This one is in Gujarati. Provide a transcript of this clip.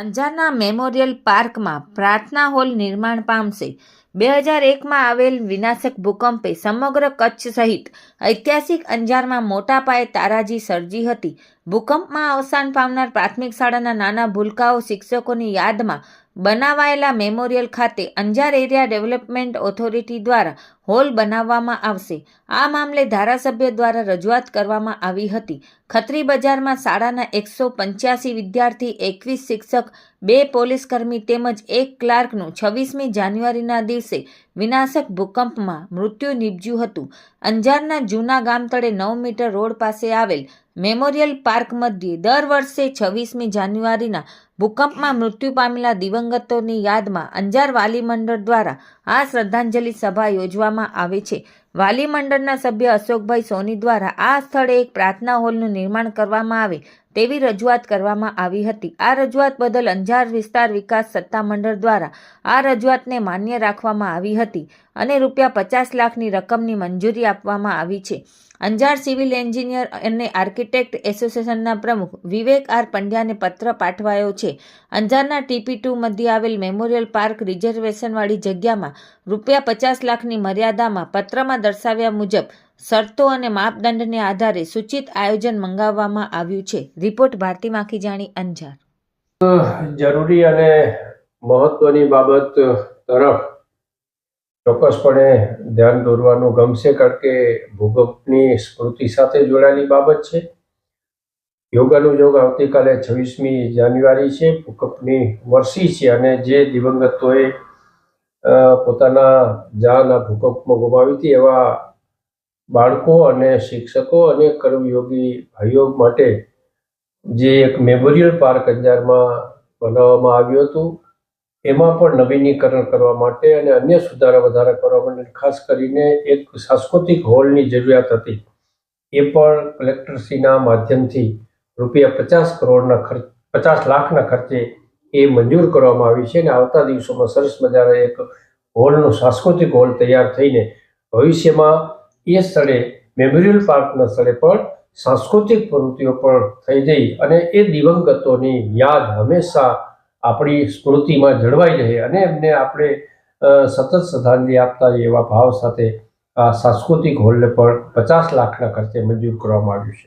અંજારના મેમોરિયલ પાર્કમાં પ્રાર્થના હોલ નિર્માણ પામશે. બે હજાર એકમાં આવેલ વિનાશક ભૂકંપે સમગ્ર કચ્છ સહિત ઐતિહાસિક અંજારમાં મોટા પાયે તારાજી સર્જી હતી. ભૂકંપમાં અવસાન પામનાર પ્રાથમિક શાળાના નાના ભૂલકાઓ શિક્ષકોની યાદમાં બનાવાયેલા મેમોરિયલ ખાતે અંજાર એરિયા ડેવલપમેન્ટ ઓથોરિટી દ્વારા હોલ બનાવવામાં આવશે. આ મામલે ધારાસભ્ય દ્વારા રજૂઆત કરવામાં આવી હતી. ખત્રી બજારમાં શાળાના એકસો પંચ્યાસી વિદ્યાર્થી, એકવીસ શિક્ષક, બે પોલીસકર્મી તેમજ એક ક્લાર્કનું છવ્વીસમી જાન્યુઆરીના દિવસે વિનાશક ભૂકંપમાં મૃત્યુ નીપજ્યું હતું. અંજારના જૂના ગામતળે નવ મીટર રોડ પાસે આવેલ મેમોરિયલ પાર્ક મધ્યે દર વર્ષે છવ્વીસમી જાન્યુઆરીના ભૂકંપમાં મૃત્યુ પામેલા દિવંગતોની યાદમાં અંજાર વાલી મંડળ દ્વારા આ શ્રદ્ધાંજલિ સભા યોજવામાં આવે છે. વાલી મંડળના સભ્ય અશોકભાઈ સોની દ્વારા આ સ્થળે એક પ્રાર્થના હોલનું નિર્માણ કરવામાં આવે તેવી રજૂઆત કરવામાં આવી હતી. આ રજૂઆત બદલ અંજાર વિસ્તાર વિકાસ સત્તામંડળ દ્વારા આ રજૂઆતને માન્ય રાખવામાં આવી હતી. અને રૂપિયા પચાસ લાખની રકમની મંજૂરી આપવામાં આવી છે. અંજાર સિવિલ એન્જિનિયર અને આર્કિટેક્ટ એસોસિએશનના પ્રમુખ વિવેક આર પંડ્યાને પત્ર પાઠવાયો છે. અંજારના ટીપી ટુ મધ્ય આવેલ મેમોરિયલ પાર્ક રિઝર્વેશનવાળી જગ્યામાં રૂપિયા પચાસ લાખની મર્યાદામાં પત્રમાં દર્શાવ્યા મુજબ શરતો અને માપદંડને આધારે સૂચિત આયોજન મંગાવવામાં આવ્યું છે. રિપોર્ટ ભારતી માખીજાણી અંજાર. જરૂરી અને મહત્વની બાબત તરફ ચોક્કસપણે ધ્યાન દોરવાનું ગમશે કારણ કે ભૂકંપની સ્મૃતિ સાથે જોડાયેલી બાબત છે. યોગાનુયોગ આવતીકાલે છવ્વીસમી જાન્યુઆરી છે. ભૂકંપની વર્ષી છે અને જે દિવંગતોએ પોતાના જાન ભૂકંપમાં ગુમાવી હતી એવા બાળકો અને શિક્ષકો અને કર્મયોગી ભાઈઓ માટે જે એક મેમોરિયલ પાર્ક અંજારમાં બનાવવામાં આવ્યું હતું. એમાં પણ નવીનીકરણ કરવા માટે અને અન્ય સુધારા વધારા કરવા માટે ખાસ કરીને એક સાંસ્કૃતિક હોલની જરૂરિયાત હતી. એ પણ કલેક્ટરશ્રીના માધ્યમથી રૂપિયા પચાસ કરોડના ખર્ચ, પચાસ લાખના ખર્ચે એ મંજૂર કરવામાં આવી છે અને આવતા દિવસોમાં સરસ મજાનો એક હોલનો સાંસ્કૃતિક હોલ તૈયાર થઈને ભવિષ્યમાં એ સ્થળે, મેમોરિયલ પાર્કના સ્થળે પણ સાંસ્કૃતિક પ્રવૃત્તિઓ પણ થઈ જઈ અને એ દિવંગતોની યાદ હંમેશા આપણી સ્મૃતિમાં જળવાઈ રહે અને એમને આપણે સતત શ્રદ્ધાંજલિ આપતા એવા ભાવ સાથે આ સાંસ્કૃતિક હોલને પણ પચાસ લાખના ખર્ચે મંજૂર કરવામાં આવ્યું છે.